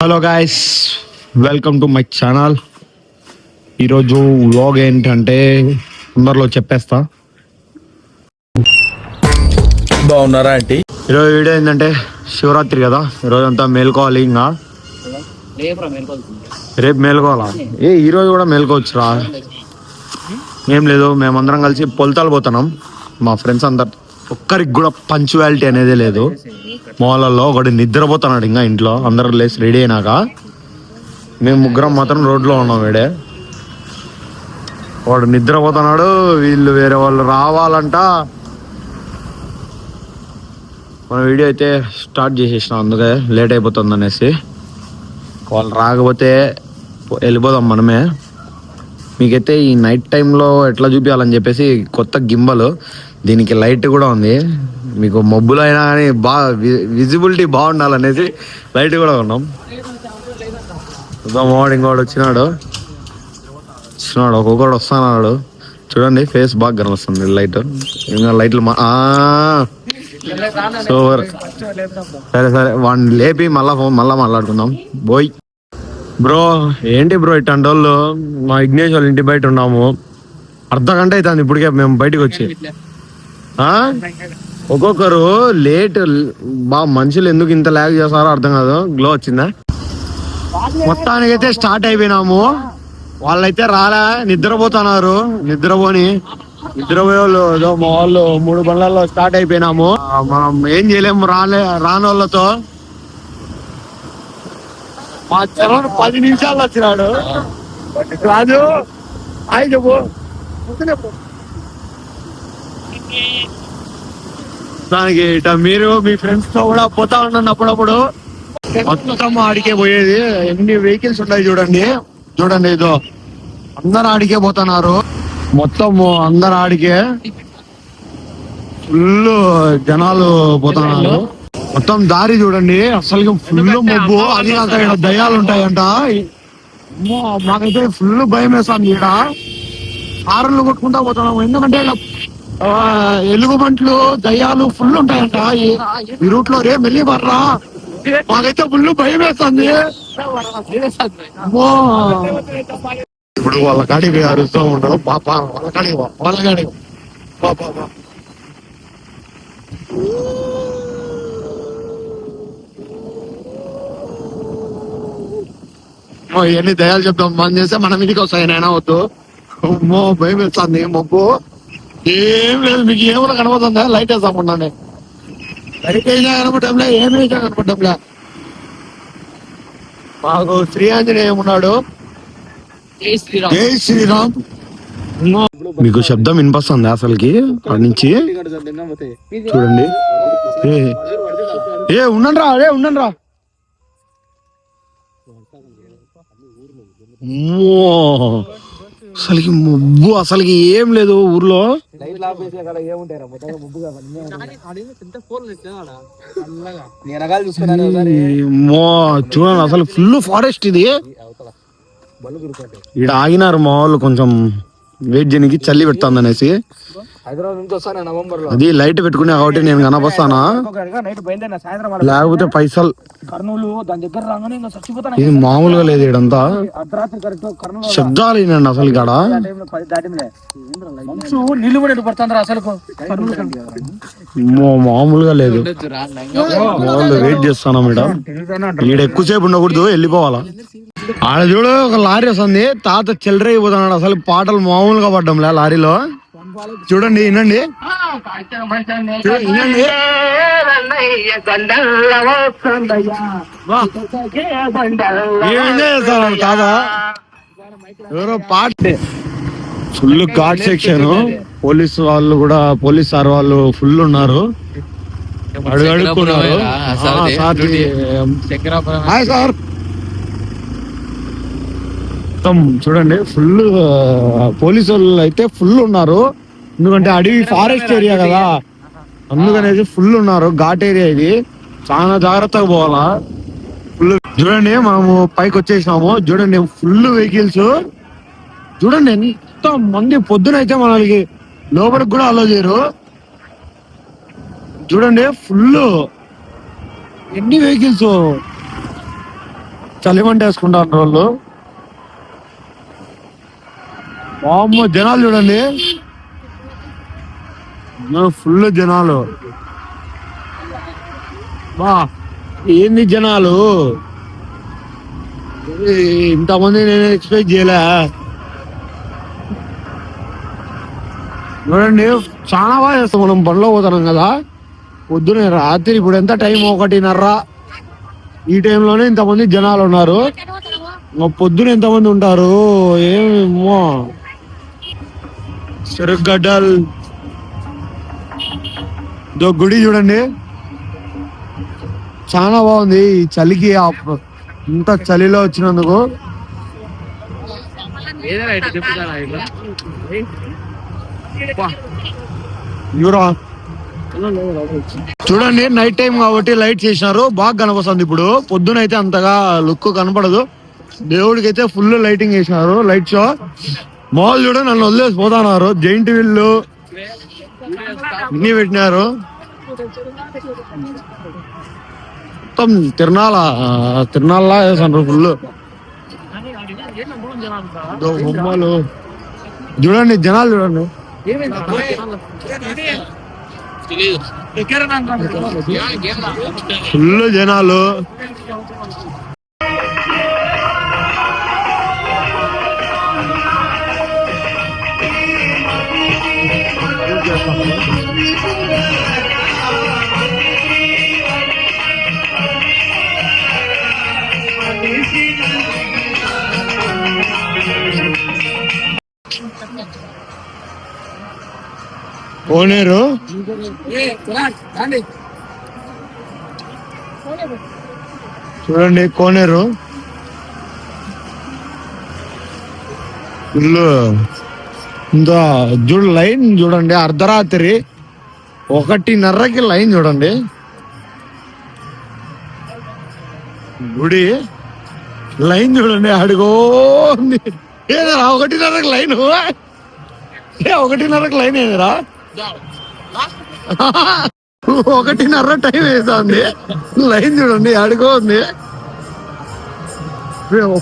Hello guys welcome to my channel ఈరోజు vlog ఏంటంటే తొందరలో చెప్పేస్తా. బాగున్నారా ఆంటీ? ఈరోజు వీడియో ఏంటంటే శివరాత్రి కదా. ఈరోజు అంతా మేల్కోవాలి ఇంకా. రేపు మేల్కోవాలా? ఏ ఈరోజు కూడా మేల్కోవచ్చురా? ఏం లేదు మేమందరం కలిసి పొలతాలు పోతున్నాం. మా ఫ్రెండ్స్ అందరు ఒక్కరికి కూడా పంచువాలిటీ అనేది లేదు. మాలలో ఒకటి నిద్రపోతున్నాడు ఇంకా ఇంట్లో. అందరూ లేచి రెడీ అయినాక మేము ముగ్గురం మాత్రం రోడ్లో ఉన్నాం వీడే వాడు నిద్రపోతున్నాడు వీళ్ళు వేరే వాళ్ళు రావాలంట. మన వీడియో అయితే స్టార్ట్ చేసేసినాం అందుకే లేట్ అయిపోతుంది అనేసి. వాళ్ళు రాకపోతే వెళ్ళిపోదాం మనమే. మీకైతే ఈ నైట్ టైంలో ఎట్లా చూపించాలని చెప్పేసి కొత్త గింబలు దీనికి లైట్ కూడా ఉంది. మీకు మబ్బులు అయినా కానీ బాగా విజిబిలిటీ బాగుండాలనేసి లైట్ కూడా ఉన్నాం మావాడు ఇంకోటి వచ్చినాడు. వచ్చినాడు ఒక్కొక్కడు వస్తున్నాడు. చూడండి ఫేస్ బాగా కనిపిస్తుంది లైట్ ఇంకా లైట్లు సూపర్ సరే సరే వాడిని లేపి మళ్ళా ఫోన్ మళ్ళా మాట్లాడుకుందాం. బోయ్. బ్రో ఏంటి బ్రో ఇట్లాంటి వాళ్ళు? మా విఘ్నేష్ వాళ్ళ ఇంటి బయట ఉన్నాము. అర్ధ గంట అవుతుంది ఇప్పటికే మేము బయటకు వచ్చి. ఒక్కొక్కరు లేట్ బా మనుషులు ఎందుకు ఇంత లాగ్ చేస్తారో అర్థం కాదు. గ్లో వచ్చిందా? మొత్తానికైతే స్టార్ట్ అయిపోయినాము. వాళ్ళైతే రాలే నిద్రపోతున్నారు. నిద్రపోని నిద్రపోయే వాళ్ళు ఏదో మా వాళ్ళు మూడు బండ్లలో స్టార్ట్ అయిపోయినాము. మనం ఏం చేయలేము రాలే రాని వాళ్ళతో మా చరణ్ పది నిమిషాలు వచ్చినాడు. రాజు ఆయన చెప్పు పొద్దునే పో. దానికి ఇట మీరు మీ ఫ్రెండ్స్తో కూడా పోతా ఉన్నాను అప్పుడప్పుడు. మొత్తం ఆడికే పోయేది. ఎన్ని వెహికల్స్ ఉన్నాయి చూడండి. చూడండి ఇదో. అందరు ఆడికే పోతున్నారు. మొత్తం అందరు ఆడికే. ఫుల్ జనాలు పోతున్నారు. మొత్తం దారి చూడండి. అసలు ఫుల్ మబ్బు. అది కాక ఇక్కడ దయ్యాలు ఉంటాయంట. అమ్మో, మాకైతే ఫుల్ భయం వేస్తాను ఈడ. కారులు కొట్టుకుంటా పోతున్నాము. ఎందుకంటే ఇలా ఎలుగుబంట్లు దయ్యాలు ఫుల్ ఉంటాయంట. ఈ- రూట్లో రే మెల్లి బర్రా మాకైతే ఫుల్ భయం వేస్తుంది ఇప్పుడు వాళ్ళ కాడికి అరుస్తూ ఉంటారు పాప వాళ్ళ కాడికి వాళ్ళ కాడికి పాప పో, ఇవన్నీ దయాలు చెప్తాం మనం చేస్తే మనం ఇంటికి వస్తాయి నాయన వద్దు. భయం వేస్తుంది మొబ్బు. ఏం లేదు మీకు ఏమైనా కనబడుతుందా? లైట్ వేస్తాం ఉండండి లైట్ వేసా కనపడంలే ఏం వేసా కనపడంలే మాకు శ్రీ ఆంజనేయం ఉన్నాడు. జై శ్రీరామ్. మీకు శబ్దం వినిపిస్తుంది అసలుకి? అక్కడి నుంచి? చూడండి. ఏ ఏ ఉండండి రా అదే ఉండండి రా. అమ్మో, అసలుకి ముబ్బు అసలుకి ఏం లేదు ఊర్లో. చూడండి అసలు ఫుల్ ఫారెస్ట్ ఇది. ఇక్కడ ఆగినారు మా వాళ్ళు కొంచెం. వెయిట్ చేయడానికి చల్లి పెడుతుంది అనేసి హైదరాబాద్ నుంచి వస్తాను నవంబర్లో అది లైట్ పెట్టుకునే కాబట్టి నేను కనపస్తానా నైట్ బయలుదేరిన సాయంత్రం లేకపోతే పైసలు. కర్నూలు దాని దగ్గర రాగానే ఇంకా చచ్చిపోతాను ఇది మామూలుగా లేదు ఇడంతా అర్ధరాత్రి కరెక్ట్ కర్నూలు శబ్దాలు వినండి అసలు మంచు కూడా అసలు. మామూలుగా లేదు. వాళ్ళు వెయిట్ చేస్తాను ఇక్కడ ఈడ ఎక్కువసేపు ఉండకూడదు వెళ్ళిపోవాలా? ఆడ చూడు ఒక లారీ వస్తుంది. తాత చిల్లర అయిపోతున్నాడు అసలు. పాటలు మామూలుగా పడ్డంలే లారీలో. చూడండి వినండి. వినండి. ఏం చేస్తాడు తాత ఎవరో పాట. Full ghat section. పోలీస్ వాళ్ళు కూడా పోలీస్ సార్ వాళ్ళు ఫుల్ ఉన్నారు. అడుగు సార్ హాయ్ సార్. మొత్తం చూడండి ఫుల్ పోలీసు వాళ్ళు అయితే ఫుల్ ఉన్నారు. ఎందుకంటే అడవి ఫారెస్ట్ ఏరియా కదా. అందుకనేసి ఫుల్ ఉన్నారు. ఘాట్ ఏరియా ఇది. చాలా జాగ్రత్తగా పోవాలా. ఫుల్ చూడండి మనము పైకి వచ్చేసినాము. చూడండి ఫుల్ వెహికల్స్ చూడండి ఎంత మంది పొద్దునైతే మనకి లోపలికి కూడా అలో చేయరు. చూడండి ఫుల్ ఎన్ని వెహికల్స్ చలిమంట వేసుకుంటారు వాళ్ళు జనాలు చూడండి. ఫుల్ జనాలు. బా ఏంది జనాలు? ఇంతమంది నేను ఎక్స్పెక్ట్ చేయలే. చూడండి చాలా బాగా చేస్తాం మనం పనిలో పోతున్నాం కదా. పొద్దునే రాత్రి ఇప్పుడు ఎంత టైం? ఒకటిన్నర. ఈ టైంలోనే ఇంతమంది జనాలు ఉన్నారు. పొద్దున ఎంతమంది ఉంటారు? ఏమో చెరుగడ్డలు ఇదో గుడి చూడండి. చాలా బాగుంది ఈ చలికి ఇంత చలిలో వచ్చినందుకు. చూడండి నైట్ టైం కాబట్టి లైట్ చేసినారు. బాగా కనపడుతుంది ఇప్పుడు. పొద్దున అయితే అంతగా లుక్ కనపడదు. దేవుడికి అయితే ఫుల్ లైటింగ్ వేసినారు లైట్ షో మాల్ చూడ నన్ను వదిలేసి పోతున్నారు. జైంట్ విల్లు ఇన్ని పెట్టినారు? మొత్తం తిరణాల తిరణాల వేసారు ఫుల్ బొమ్మలు. చూడండి జనాలు చూడండి. ఫుల్ జనాలు. కోనేరు చూడండి కోనేరు. ఇల్లు ఇంకా చూడు లైన్ చూడండి అర్ధరాత్రి ఒకటిన్నరకి లైన్ చూడండి. గుడి లైన్ చూడండి అడుగో ఉంది. ఏదరా ఒకటిన్నరకు లైన్ ఏ ఒకటిన్నరకు లైన్ ఏదిరా? ఒకటిన్నర టైం వేస్తుంది లైన్ చూడండి అడుగో ఉంది.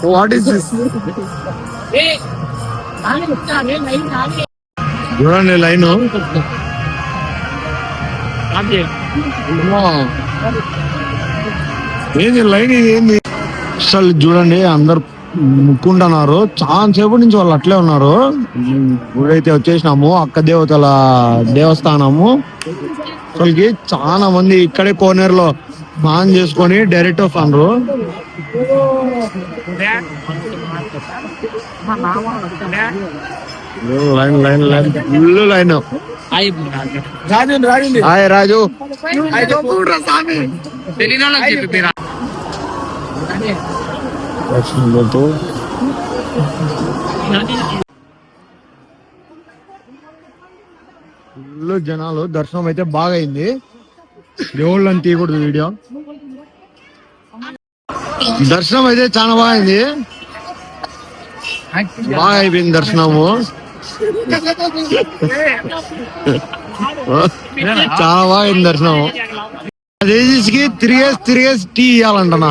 వాట్ ఈస్ దిస్ చూడండి లైన్ ఏంది లైన్ ఇది ఏంది? అసలు చూడండి అందరు ముక్కుంటున్నారు చాలా సేపటి నుంచి వాళ్ళు అట్లే ఉన్నారు. గుడైతే వచ్చేసినాము. అక్క దేవతల దేవస్థానము. అసలుకి చాలా మంది ఇక్కడే కోనేరులో స్నానం చేసుకొని డైరెక్ట్ వస్తున్నారు line line line. Full line. Hi Raju. లక్ష్మీలతో full జనాలు దర్శనం అయితే బాగా అయింది దేవుళ్ళని తీయకూడదు వీడియో. దర్శనం అయితే చాలా బాగా అయింది బాగా అయిపోయింది దర్శనము. చాలా బాగా అయింది దర్శనం అదేజీస్కి తిరిగేసి తిరిగేసి టీ ఇవ్వాలంటనా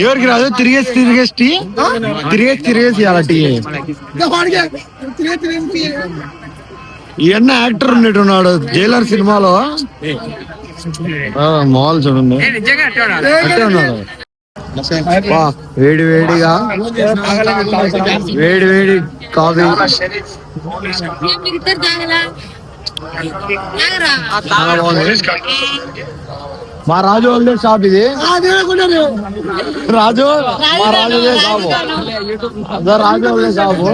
ఎవరికి రాదు? తిరిగేసి తిరిగేసి టీ తిరిగేసి తిరిగేసి ఇవ్వాల టీ ఇవన్న యాక్టర్ ఉన్నట్టున్నాడు జైలర్ సినిమాలో. ఆ, మాల్ చూడండి. అట్టే ఉన్నాడు? వా, వేడి వేడిగా వేడి వేడి కాఫీ. చాలా బాగుంది మా రాజు వాళ్ళే షాప్ ఇది. రాజు మా రాజుదే షాపు రాజు వాళ్ళే షాపు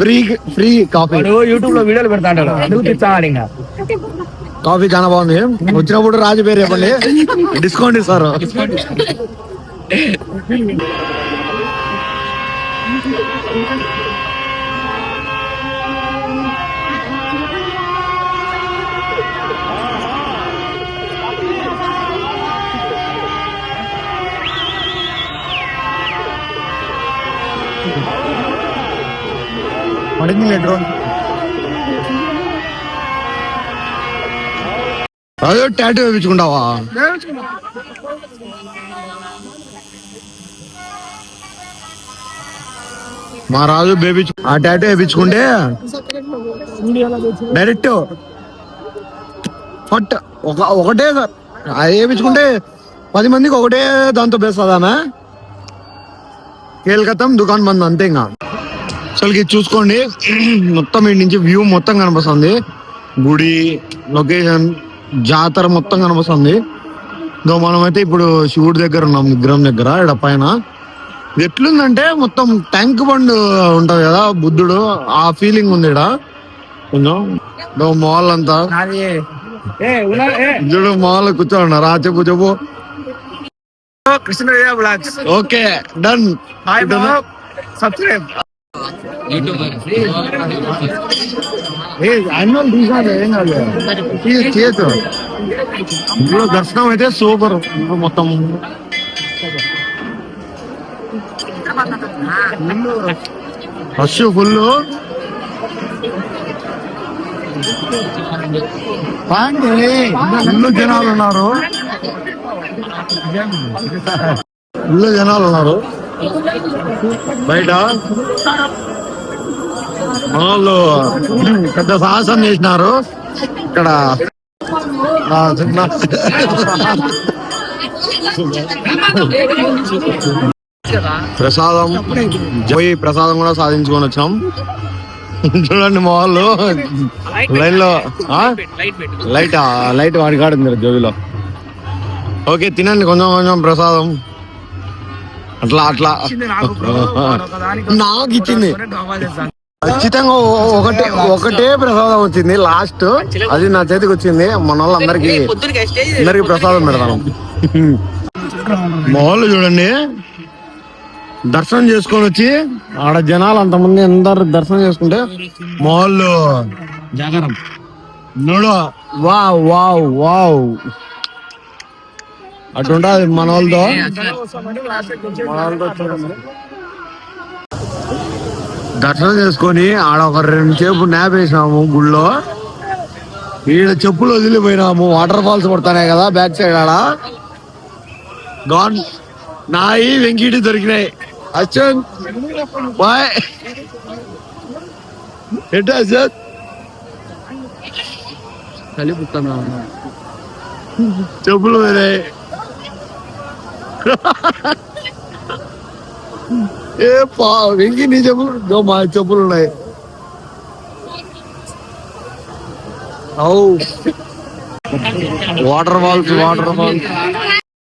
ఫ్రీ ఫ్రీ కాఫీ యూట్యూబ్లో వీడియోలు పెడతా అంటాడు నువ్వు తెచ్చాడు ఇంకా. కాఫీ చాలా బాగుంది. వచ్చినప్పుడు రాజు పేరు చెప్పండి. డిస్కౌంట్ ఇస్తారు. పడింది డ్రోన్. అదే టాటూ వేయించుకుంటావా? మా రాజు బేబీ ఆ టాటూ వేయించుకుంటే డైరెక్ట్ ఫట్ ఒక ఒకటే అది వేయించుకుంటే పది మందికి ఒకటే దాంతో బేస్తుందామే. కేల్కతం దుకాణం బంద్ అంతే ఇంకా. అసలుకి ఇది చూసుకోండి. మొత్తం ఈ నుంచి వ్యూ మొత్తం కనిపిస్తుంది గుడి లొకేషన్ జాతర మొత్తం కనిపిస్తుంది ఇదో మనమైతే ఇప్పుడు శివుడి దగ్గర ఉన్నాం విగ్రహం దగ్గర ఇక్కడ పైన. ఎట్లుందంటే మొత్తం ట్యాంక్ బండ్ ఉంటది కదా బుద్ధుడు ఆ ఫీలింగ్ ఉంది ఇక్కడ. కొంచెం మాల్ అంతా. చూడు మాల్ కూర్చోన్నారు ఆ చెప్పు చెప్పు. Vlogs okay done. Subscribe annual ఏం కాదు. ఇప్పుడు దర్శనం అయితే సూపర్. మొత్తం. Rush full. ఇల్లు జనాలు ఉన్నారు. ఇల్లు జనాలు ఉన్నారు. బయట. వాళ్ళు పెద్ద సాహసం చేసినారు. ఇక్కడ ప్రసాదం పోయి ప్రసాదం కూడా సాధించుకొని వచ్చినాం. చూడండి మా వాళ్ళు. లైన్లో? లైట్? లైట్ వాడి కాడింది జోబిలో. ఓకే తినండి కొంచెం కొంచెం ప్రసాదం. అట్లా అట్లా. నాకు ఇచ్చింది. ఖచ్చితంగా ఒకటే ఒకటే ప్రసాదం వచ్చింది లాస్ట్ అది నా చేతికి వచ్చింది. మన వాళ్ళందరికి అందరికి ప్రసాదం పెడతాను. మా వాళ్ళు చూడండి. దర్శనం చేసుకొని వచ్చి ఆడ జనాలు అంతమంది అందరు దర్శనం చేసుకుంటే మా వాళ్ళు జాగరం. నోడు వావ్ వావ్ వావ్. అటుంటది మన వాళ్ళతో. మన వాళ్ళతో చూడండి. దర్శనం చేసుకొని ఆడ ఒక రెండు సేపు న్యాప్ వేసినాము గుళ్ళో. ఈడ చెప్పులు వదిలిపోయినాము. వాటర్ ఫాల్స్ పడతానే కదా బ్యాక్ సైడ్ ఆడ. గాన్ నాయి వెంకీటి దొరికినాయి. అశ్వన్ బాయ్. ఎట్టా అశ్వన్ చెప్పులు పోయినాయి ఏ పా వెంకి నీ చెప్పులు మా చెప్పులు ఉన్నాయి. Water falls water falls.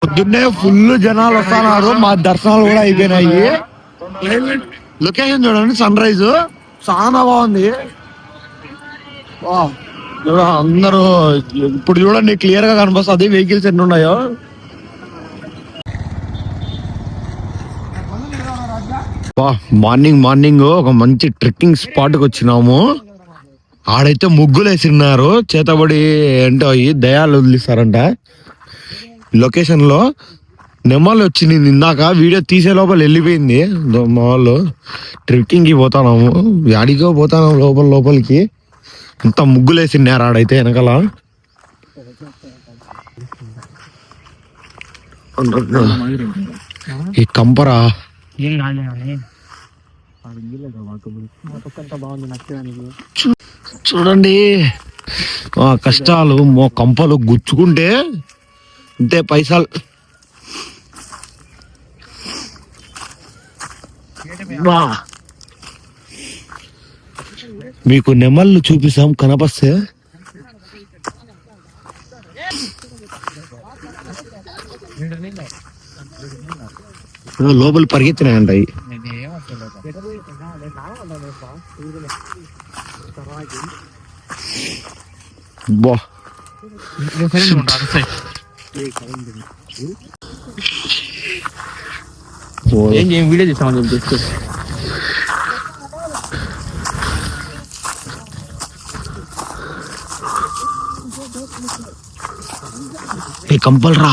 పొద్దున్నే ఫుల్ జనాలు వస్తున్నారు మా దర్శనాలు కూడా అయిపోయినాయి. లొకేషన్ చూడండి సన్ రైజ్. చాలా బాగుంది. అందరూ ఇప్పుడు చూడండి క్లియర్గా కనిపిస్తుంది వెహికల్స్ ఎన్ని ఉన్నాయో. మార్నింగ్ మార్నింగ్ ఒక మంచి ట్రెక్కింగ్ స్పాట్కి వచ్చినాము. ఆడైతే ముగ్గులు వేసిన్నారు చేతబడి ఏంటో అయ్యి దయాలు వదిలిస్తారంట లొకేషన్లో నెమ్మలు వచ్చింది ఇందాక వీడియో తీసే లోపల వెళ్ళిపోయింది. మా వాళ్ళు ట్రెక్కింగ్కి పోతాము యాడికో పోతాము లోపల లోపలికి. అంత ముగ్గులు వేసినారు ఆడైతే వెనకాల. ఈ కంపరా ఏం కాదు బాగుంది నచ్చడానికి చూడండి. ఆ కష్టాలు మో కంపలు గుచ్చుకుంటే ఇంతే పైసలు. మీకు నెమళ్ళు చూపిస్తాం కనపస్తే? ఏదో లోపల పరిగెత్తినాయంట అవి. బా. ఏం చేయం వీడియో తీస్తామని చెప్పి ఏ కంపల్ రా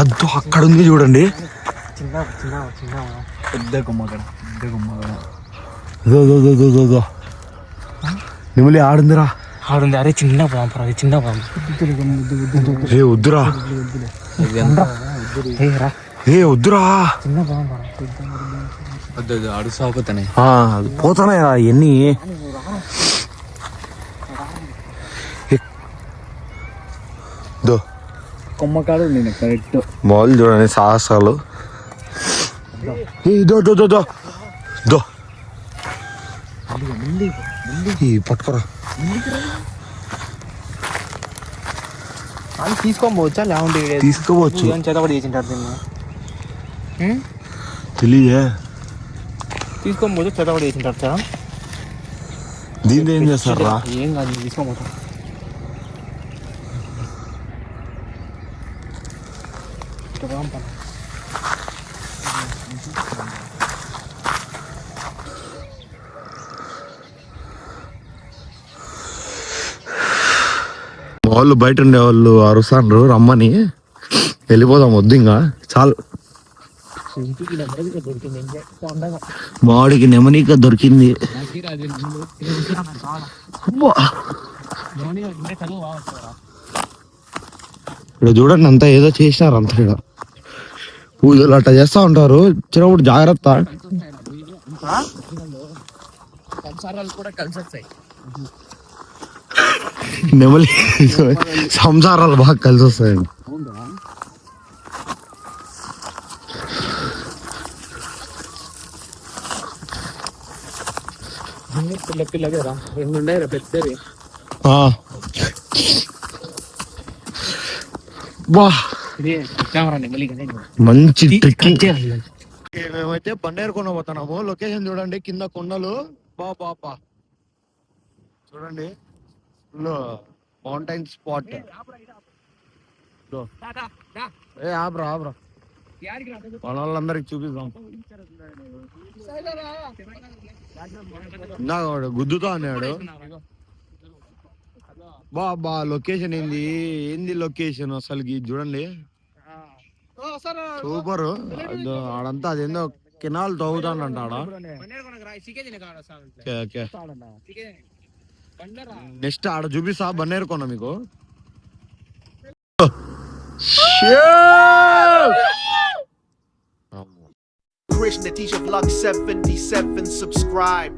అద్దు అక్కడ ఉంది చూడండి పెద్ద గుమ్మగడ పెద్ద గుమ్మగడ. దో, దో, దో, దో, దో, దో. నెమలి ఆడుందిరా. ఆడుంది. అరే చిన్న పాంపరా అది చిన్న పాంపు వద్దురా. ఏ వద్దురా. చిన్న పాంపరా పోతానాయా ఎన్ని కొమ్మకాడు నేను కరెక్ట్. మాల్ చూడండి సాహసాలు. ఏ, దో దో దో దో. దో. ఈ పట్టుకోరా. అది తీసుకొని పోవచ్చా లేకుంటే తీసుకోవచ్చు. చేత కూడా చేసింటారు దీన్ని. తెలియదే తీసుకొని పోతే చేత కూడా చేసింటారు సార్. దీన్ని ఏం చేస్తారా ఏం కాదు తీసుకొని పోతాం వాళ్ళు బయట ఉండే వాళ్ళు అరుస్తాండ్రు రమ్మని. వెళ్ళిపోదాం వద్దు ఇంకా. చాలు. మాడికి నెమనీక దొరికింది. ఇక్కడ చూడండి అంతా ఏదో చేసినారు అంతా ఇక్కడ. పూజలు అట్లా చేస్తా ఉంటారు. చిన్నప్పుడు జాగ్రత్త. నెమలి సంసారాలు బాగా కలిసి వస్తాయండి పిల్ల పిల్ల రా రెండు ఉండే పెద్దవి ఆ. మంచి ట్రెక్కింగ్ మేమైతే బండేరుకొని పోతున్నాము. లొకేషన్ చూడండి కింద కొండలు. బా పాపా చూడండి. మౌంటైన్ స్పాట్ ఏ ఆబ్రా ఆబ్రా మన వాళ్ళందరికి చూపిద్దాం. ఇందాక గుద్దుతా అన్నాడు. బాబా లొకేషన్ ఏంది? ఏంది లొకేషన్ అసలు చూడండి. సూపర్ ఆడంతా అదేందో కెనాల్ తవ్వుతాడంట ఆడ. నెక్స్ట్ ఆడ చూపిస్తా బన్నేర్ కొన్న మీకు. Krishna Tisha Vlog 77 subscribe.